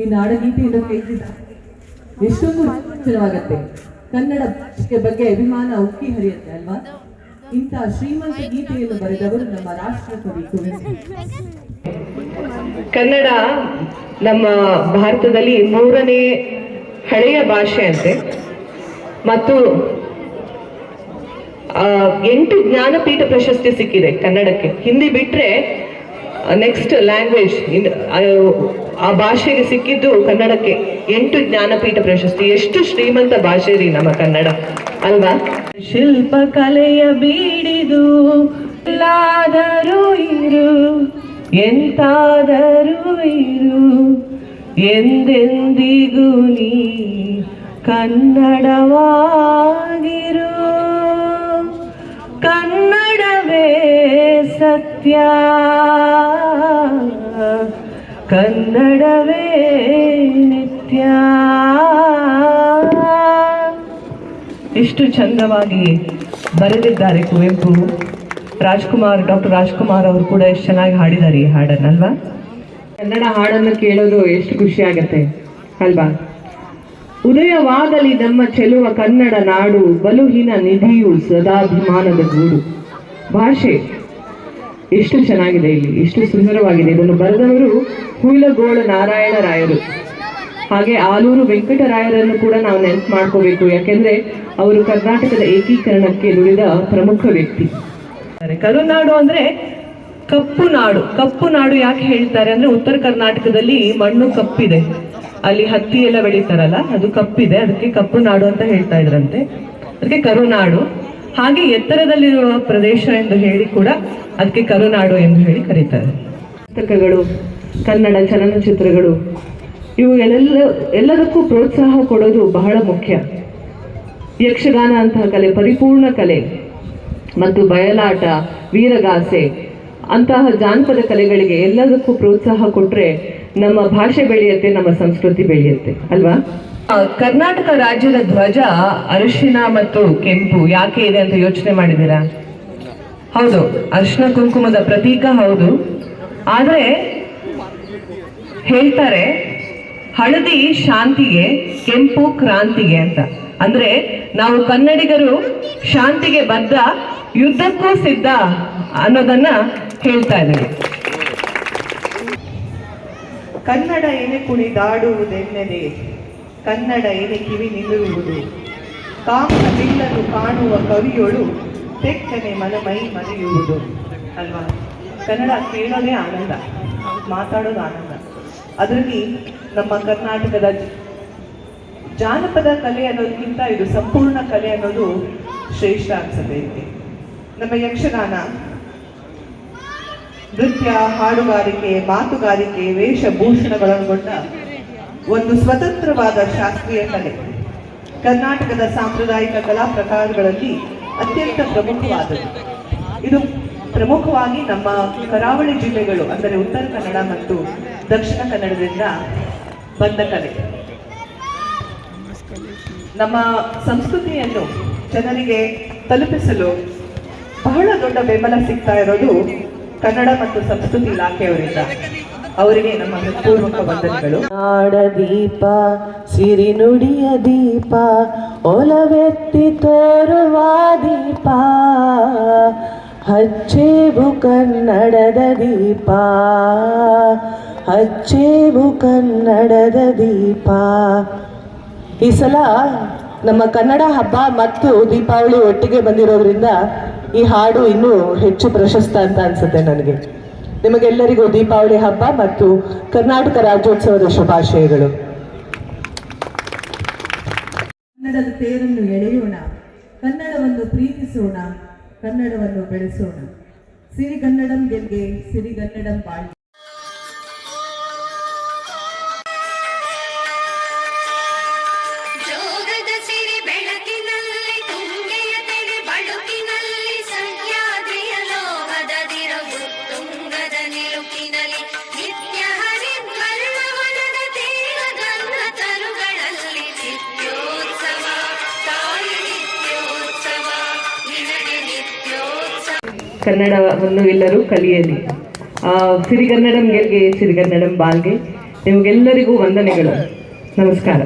ಈ ನಾಡಗೀತೆಯಿಂದ ಕೇಳಿದ ಎಷ್ಟೊಂದು ರೋಮಾಂಚನವಾಗತ್ತೆ ಕನ್ನಡ ಬಗ್ಗೆ ಅಭಿಮಾನ ಉಕ್ಕಿ ಹರಿಯುತ್ತೆ ಅಲ್ವಾ? ಇಂಥ ಶ್ರೀಮಂತ ಗೀತೆಯನ್ನು ಬರೆದವರು ನಮ್ಮ ರಾಷ್ಟ್ರಕವಿ ಕುವೆಂಪು. ಕನ್ನಡ ನಮ್ಮ ಭಾರತದಲ್ಲಿ ಮೂರನೇ ಹಳೆಯ ಭಾಷೆ ಅಂತೆ. ಮತ್ತು ಎಂಟು ಜ್ಞಾನಪೀಠ ಪ್ರಶಸ್ತಿ ಸಿಕ್ಕಿದೆ ಕನ್ನಡಕ್ಕೆ. ಹಿಂದಿ ಬಿಟ್ರೆ ನೆಕ್ಸ್ಟ್ ಲ್ಯಾಂಗ್ವೇಜ್ ಆ ಭಾಷೆಗೆ ಸಿಕ್ಕಿದ್ದು ಕನ್ನಡಕ್ಕೆ ಎಂಟು ಜ್ಞಾನಪೀಠ ಪ್ರಶಸ್ತಿ. ಎಷ್ಟು ಶ್ರೀಮಂತ ಭಾಷೆ ರೀ ನಮ್ಮ ಕನ್ನಡ. ಅಲ್ವಾ? ಶಿಲ್ಪ ಕಲೆಯ ಬೀಡಿದು ಎಲ್ಲಾದರೂ ಇರು, ಎಂತಾದರೂ ಇರು, ಎಂದೆಂದಿಗೂ ನೀ ಕನ್ನಡವಾಗಿರು. ಕನ್ನಡವೇ ಸತ್ಯ. ಕನ್ನಡವೇ ನಿತ್ಯ. ಎಷ್ಟು ಚಂದವಾಗಿ ಬರೆದಿದ್ದಾರೆ ಕುವೆಂಪು. ರಾಜ್ಕುಮಾರ್, ಡಾಕ್ಟರ್ ರಾಜ್ಕುಮಾರ್ ಅವರು ಕೂಡ ಎಷ್ಟು ಚೆನ್ನಾಗಿ ಹಾಡಿದ್ದಾರೆ ಈ ಹಾಡನ್ನಲ್ವಾ? ಕನ್ನಡ ಹಾಡನ್ನು ಕೇಳೋದು ಎಷ್ಟು ಖುಷಿ ಆಗತ್ತೆ, ಅಲ್ವಾ? ಉದಯವಾಗಲಿ ನಮ್ಮ ಚೆಲುವ ಕನ್ನಡ ನಾಡು, ಬಲುಹಿನ ನಿಧಿಯು ಸದಾಭಿಮಾನದ ಗೂಡು. ಭಾಷೆ ಎಷ್ಟು ಚೆನ್ನಾಗಿದೆ ಇಲ್ಲಿ, ಎಷ್ಟು ಸುಂದರವಾಗಿದೆ. ಇದನ್ನು ಬರೆದವರು ಹುಯಿಲಗೋಳ ನಾರಾಯಣ ರಾಯರು. ಹಾಗೆ ಆಲೂರು ವೆಂಕಟರಾಯರನ್ನು ಕೂಡ ನಾವು ನೆನಪು ಮಾಡ್ಕೋಬೇಕು. ಯಾಕೆಂದ್ರೆ ಅವರು ಕರ್ನಾಟಕದ ಏಕೀಕರಣಕ್ಕೆ ದುಡಿದ ಪ್ರಮುಖ ವ್ಯಕ್ತಿ. ಕರುನಾಡು ಅಂದ್ರೆ ಕಪ್ಪು ನಾಡು. ಕಪ್ಪು ನಾಡು ಯಾಕೆ ಹೇಳ್ತಾರೆ ಅಂದ್ರೆ ಉತ್ತರ ಕರ್ನಾಟಕದಲ್ಲಿ ಮಣ್ಣು ಕಪ್ಪಿದೆ. ಅಲ್ಲಿ ಹತ್ತಿ ಎಲ್ಲ ಬೆಳೀತಾರಲ್ಲ, ಅದು ಕಪ್ಪಿದೆ. ಅದಕ್ಕೆ ಕಪ್ಪು ನಾಡು ಅಂತ ಹೇಳ್ತಾ ಇದ್ರಂತೆ. ಅದಕ್ಕೆ ಕರುನಾಡು. ಹಾಗೆ ಎತ್ತರದಲ್ಲಿರುವ ಪ್ರದೇಶ ಎಂದು ಹೇಳಿ ಕೂಡ ಅದಕ್ಕೆ ಕರುನಾಡು ಎಂದು ಹೇಳಿ ಕರೀತಾರೆ. ಪುಸ್ತಕಗಳು, ಕನ್ನಡ ಚಲನಚಿತ್ರಗಳು, ಇವು ಎಲ್ಲ ಎಲ್ಲದಕ್ಕೂ ಪ್ರೋತ್ಸಾಹ ಕೊಡೋದು ಬಹಳ ಮುಖ್ಯ. ಯಕ್ಷಗಾನ ಅಂತಹ ಕಲೆ, ಪರಿಪೂರ್ಣ ಕಲೆ ಮತ್ತು ಬಯಲಾಟ, ವೀರಗಾಸೆ, ಅಂತಹ ಜಾನಪದ ಕಲೆಗಳಿಗೆ ಎಲ್ಲದಕ್ಕೂ ಪ್ರೋತ್ಸಾಹ ಕೊಟ್ಟರೆ ನಮ್ಮ ಭಾಷೆ ಬೆಳೆಯುತ್ತೆ, ನಮ್ಮ ಸಂಸ್ಕೃತಿ ಬೆಳೆಯುತ್ತೆ, ಅಲ್ವಾ? ಕರ್ನಾಟಕ ರಾಜ್ಯದ ಧ್ವಜ, ಅರಿಶಿನ ಮತ್ತು ಕೆಂಪು ಯಾಕೆ ಇದೆ ಅಂತ ಯೋಚನೆ ಮಾಡಿದ್ದೀರಾ? ಹೌದು, ಅರಿಶಿನ ಕುಂಕುಮದ ಪ್ರತೀಕ ಹೌದು. ಆದರೆ ಹೇಳ್ತಾರೆ, ಹಳದಿ ಶಾಂತಿಗೆ, ಕೆಂಪು ಕ್ರಾಂತಿಗೆ ಅಂತ. ಅಂದ್ರೆ ನಾವು ಕನ್ನಡಿಗರು ಶಾಂತಿಗೆ ಬದ್ಧ, ಯುದ್ಧಕ್ಕೂ ಸಿದ್ಧ ಅನ್ನೋದನ್ನ ಹೇಳ್ತಾ ಇದ್ದೀವಿ. ಕನ್ನಡ ಎನೆ ಕುಣಿದಾಡುವುದೆನ್ನೆದೆ ಕನ್ನಡ ಎನೆ ಕಿವಿ ನಿಲ್ಲುವುದು. ಕಾಮನವಿಲ್ಲದು ಕಾಣುವ ಕವಿಯೊಳು ತೆಕ್ಕನೆ ಮನಮೈ ಮರೆಯುವುದು. ಅಲ್ವಾ? ಕನ್ನಡ ಕೇಳೋದೇ ಆನಂದ. ಮಾತಾಡೋದು ಆನಂದ. ಅದರಲ್ಲಿ ನಮ್ಮ ಕರ್ನಾಟಕದ ಜಾನಪದ ಕಲೆ ಅನ್ನೋದಕ್ಕಿಂತ ಇದು ಸಂಪೂರ್ಣ ಕಲೆ ಅನ್ನೋದು ಶ್ರೇಷ್ಠ ಅನ್ಸುತ್ತೆ ಇಲ್ಲಿ. ನಮ್ಮ ಯಕ್ಷಗಾನ, ನೃತ್ಯ, ಹಾಡುಗಾರಿಕೆ, ಮಾತುಗಾರಿಕೆ ವೇಷಭೂಷಣಗಳನ್ನೊಳಗೊಂಡ ಒಂದು ಸ್ವತಂತ್ರವಾದ ಶಾಸ್ತ್ರೀಯ ಕಲೆ. ಕರ್ನಾಟಕದ ಸಾಂಪ್ರದಾಯಿಕ ಕಲಾ ಪ್ರಕಾರಗಳಲ್ಲಿ ಅತ್ಯಂತ ಪ್ರಮುಖವಾದದ್ದು. ಇದು ಪ್ರಮುಖವಾಗಿ ನಮ್ಮ ಕರಾವಳಿ ಜಿಲ್ಲೆಗಳು, ಅಂದರೆ ಉತ್ತರ ಕನ್ನಡ ಮತ್ತು ದಕ್ಷಿಣ ಕನ್ನಡದಿಂದ ಬಂದ ಕಲೆ. ನಮ್ಮ ಸಂಸ್ಕೃತಿಯನ್ನು ಜನರಿಗೆ ತಲುಪಿಸಲು ಬಹಳ ದೊಡ್ಡ ಬೆಂಬಲ ಸಿಗ್ತಾ ಇರೋದು ಕನ್ನಡ ಮತ್ತು ಸಂಸ್ಕೃತಿ ಇಲಾಖೆಯವರಿಂದ. ಅವರಿಗೆ ನಮ್ಮ ಹೃತ್ಪೂರ್ವಕ ವಂದನೆಗಳು. ನಾಡದೀಪ ಸಿರಿನುಡಿಯ ದೀಪ, ಒಲವೆತ್ತಿ ತೋರುವ ದೀಪ ಹಚ್ಚೇವು ಕನ್ನಡದ ದೀಪ ಹಚ್ಚೇವು ಕನ್ನಡದ ದೀಪ. ಈ ಸಲ ನಮ್ಮ ಕನ್ನಡ ಹಬ್ಬ ಮತ್ತು ದೀಪಾವಳಿ ಒಟ್ಟಿಗೆ ಬಂದಿರೋದ್ರಿಂದ ಈ ಹಾಡು ಇನ್ನೂ ಹೆಚ್ಚು ಪ್ರಶಸ್ತ ಅಂತ ಅನ್ಸುತ್ತೆ ನನಗೆ. ನಿಮಗೆಲ್ಲರಿಗೂ ದೀಪಾವಳಿ ಹಬ್ಬ ಮತ್ತು ಕರ್ನಾಟಕ ರಾಜ್ಯೋತ್ಸವದ ಶುಭಾಶಯಗಳು. ಕನ್ನಡದ ತೇರನ್ನು ಎಳೆಯೋಣ, ಕನ್ನಡವನ್ನು ಪ್ರೀತಿಸೋಣ, ಕನ್ನಡವನ್ನು ಬೆಳೆಸೋಣ. ಸಿರಿಗನ್ನಡಂ ಗೆಲ್ಗೆ, ಸಿರಿಗನ್ನಡಂ ಬಾಳ್ಗೆ. ಕನ್ನಡವನ್ನು ಎಲ್ಲರೂ ಕಲಿಯಲಿ. ಸಿರಿಗನ್ನಡಂ ಗೆಲ್ಗೆ ಸಿರಿಗನ್ನಡಂ ಬಾಲ್ಗೆ ನಿಮಗೆಲ್ಲರಿಗೂ ವಂದನೆಗಳು. ನಮಸ್ಕಾರ.